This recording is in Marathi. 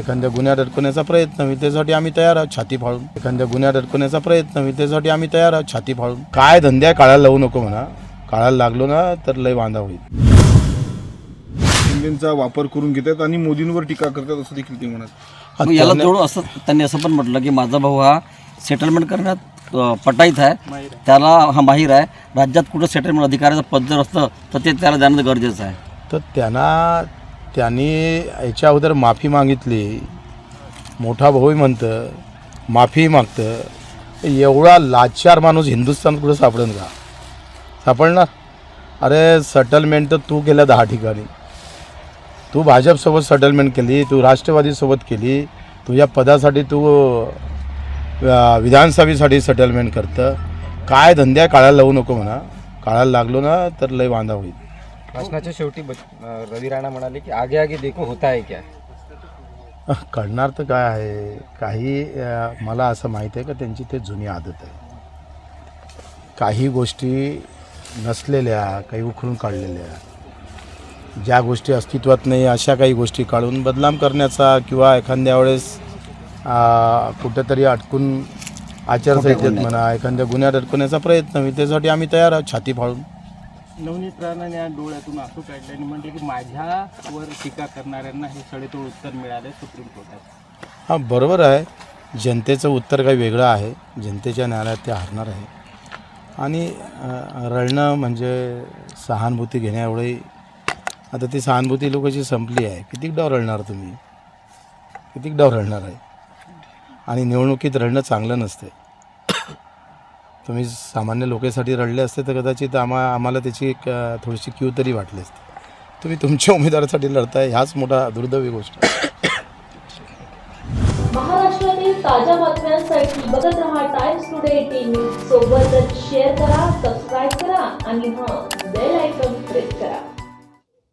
एखाद्या गुन्ह्यात अडकवण्याचा प्रयत्न होईल त्यासाठी आम्ही तयार आहोत छाती फाळून एखाद्या गुन्ह्यात अडकवण्याचा प्रयत्न होईल त्यासाठी आम्ही तयार आहोत छाती फाळून काय धंद्या काळाला लावू नको म्हणा. काळाला लागलो ना तर लय वांदा होईल. शिंदेचा वापर करून घेतात आणि मोदींवर टीका करतात असं देखील ते म्हणत मग याला जोडून असं त्यांनी असं पण म्हटलं की माझा भाऊ हा सेटलमेंट करण्यात अ, पटाईत आहे. त्याला हा माहीर आहे. राज्यात कुठं सेटलमेंट अधिकाऱ्याचं पद जर असतं तर ते त्याला जाणं गरजेचं आहे. तर त्यांना त्यांनी याच्या अगोदर माफी मागितली. मोठा भाऊही म्हणतं माफी मागतं. एवढा लाचार माणूस हिंदुस्थान कुठं सापडेल का? सापडणार? अरे सेटलमेंट तर तू केलं दहा ठिकाणी. तू भाजपसोबत सेटलमेंट केली तू राष्ट्रवादीसोबत केली तुझ्या पदासाठी तू विधानसभेसाठी सेटलमेंट करतं. काय धंद्या काळाला लावू नको म्हणा. काळाला लागलो ना तर लय वांदा होईल. भाषणाच्या शेवटी रवी राणा म्हणाले की आगे आगे देखो होता है क्या? करणार तर काय आहे? काही मला असं माहीत आहे का त्यांची ते जुनी आदत आहे. काही गोष्टी नसलेल्या काही उखडून काढलेल्या ज्या गोष्टी अस्तित्वात नाही अशा काही गोष्टी काढून बदनाम करण्याचा किंवा एखाद्या वेळेस कुठेतरी अटकून आचारसंहितेत म्हणा एखाद्या गुन्ह्यात अडकवण्याचा प्रयत्न होईल त्यासाठी आम्ही तयार आहोत छाती फाळून नवनीत राणाने या डोळ्यातून आसू काढले आणि म्हटले की माझ्यावर टीका करणाऱ्यांना हे सडेतोड उत्तर मिळाले सुप्रीम कोर्टात. हां बरोबर आहे. जनतेचं उत्तर काही वेगळं आहे. जनतेच्या न्यायालयात ते हारणार आहे. आणि अ, रडणं म्हणजे सहानुभूती घेण्याएवढी आता ती सहानुभूती लोकांची संपली आहे. कितीक डाव रडणार तुम्ही? कितीक डाव रडणार आहे? आणि निवडणुकीत रडणं चांगलं नसते तुम्ही सामान्य लोकांसाठी रडले असते तर कदाचित आम्हा आम्हाला त्याची एक थोडीशी क्यू तरी वाटली असते. तुम्ही तुमच्या उमेदवारासाठी लढताय ह्याच मोठा दुर्दैवी गोष्ट महाराष्ट्रातील ताज्या बातम्यांसाठी बघत रहा टाइम्स टुडे टीव्ही सोबतच शेअर करा सबस्क्राईब करा आणि हां बेल आयकॉन प्रेस करा.